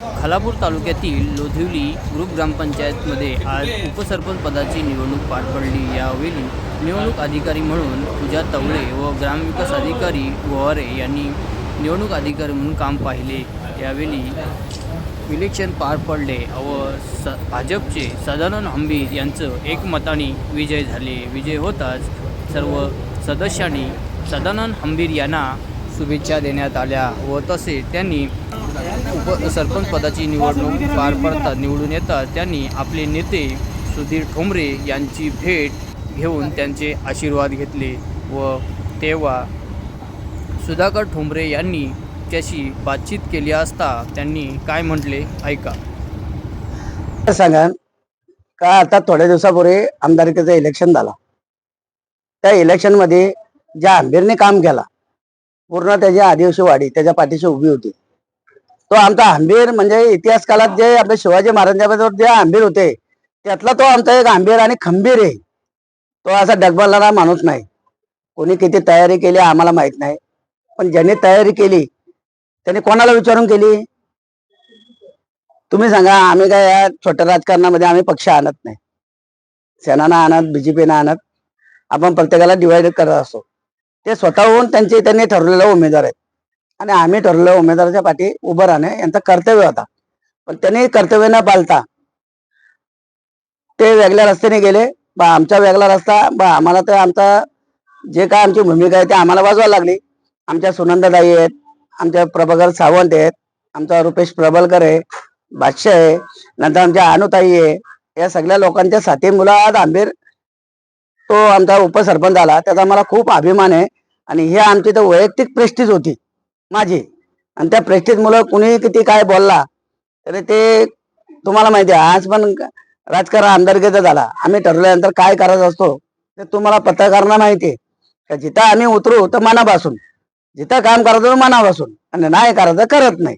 खालापूर तालुक्यातील लोधिवली ग्रुप ग्रामपंचायतमध्ये आज उपसरपंच पदाची निवडणूक पार पडली. यावेळी निवडणूक अधिकारी म्हणून पूजा तवळे व ग्रामविकास अधिकारी गोवारे यांनी निवडणूक अधिकारी म्हणून काम पाहिले. यावेळी इलेक्शन पार पडले व स भाजपचे सदानंद हंबीर यांचं एकमताने विजय झाले. विजय होताच सर्व सदस्यांनी सदानंद हंबीर यांना शुभेच्छा देण्यात आल्या व तसे त्यांनी उप सरपंच पदाची निवडणूक पार पडतात निवडून येतात त्यांनी आपले नेते सुधीर ठोंबरे यांची भेट घेऊन त्यांचे आशीर्वाद घेतले व तेव्हा सुधाकर ठोंबरे यांनी त्याशी बातचीत केली असता त्यांनी काय म्हटले? ऐका. सांगा का आता थोड्या दिवसापूर्वी आमदारकीचं इलेक्शन झाला? त्या इलेक्शनमध्ये ज्या आंबेरने काम केला पूर्ण त्याची आदिवासी वाडी त्याच्या पाठीशी उभी होती. तो आमचा आंबीर म्हणजे इतिहास काळात जे आपले शिवाजी महाराजांबरोबर जे आंबीर होते त्यातला तो आमचा एक आंबीर आणि खंबीर आहे. तो असा डगबलणारा माणूस नाही. कोणी किती तयारी केली आम्हाला माहीत नाही. पण ज्यांनी तयारी केली त्यांनी कोणाला विचारून केली? तुम्ही सांगा आम्ही काय या छोट्या राजकारणामध्ये आम्ही पक्ष आणत नाही. सेनानं आणत बीजेपीनं आणत आपण प्रत्येकाला डिवाइड करत असतो. ते स्वतःहून त्यांचे त्यांनी ठरलेले उमेदवार आहेत. आणि आम्ही ठरलेल्या उमेदवाराच्या पाठी उभं राहणे यांचं कर्तव्य होता पण त्यांनी कर्तव्य न पाळता ते वेगळ्या रस्त्याने गेले. बा आमचा वेगळा रस्ता बा आम्हाला तर आमचा जे काय आमची भूमिका आहे ते आम्हाला वाजवायला लागली. आमच्या सुनंदाताई आहेत आमच्या प्रभाकर सावंत आहेत आमचा रुपेश प्रबलकर आहे बादशाह आहे नंतर आमच्या अनुताई आहे. या सगळ्या लोकांच्या साथी मुलात आंबीर तो आमचा उपसरपंच झाला. त्याचा मला खूप अभिमान आहे. आणि हे आमची तर वैयक्तिक प्रेस्टीज होती माझी. आणि त्या प्रेस्टीज मुलं कुणी किती काय बोलला तरी ते तुम्हाला माहिती आहे आज पण राजकारण आमदारकीचा झाला. आम्ही ठरवल्यानंतर काय करायचं असतो ते तुम्हाला पत्रकारांना माहिती आहे. जिथं आम्ही उतरू तर मनापासून. जिथं काम करायचं मनापासून. आणि नाही करायचं करत नाही.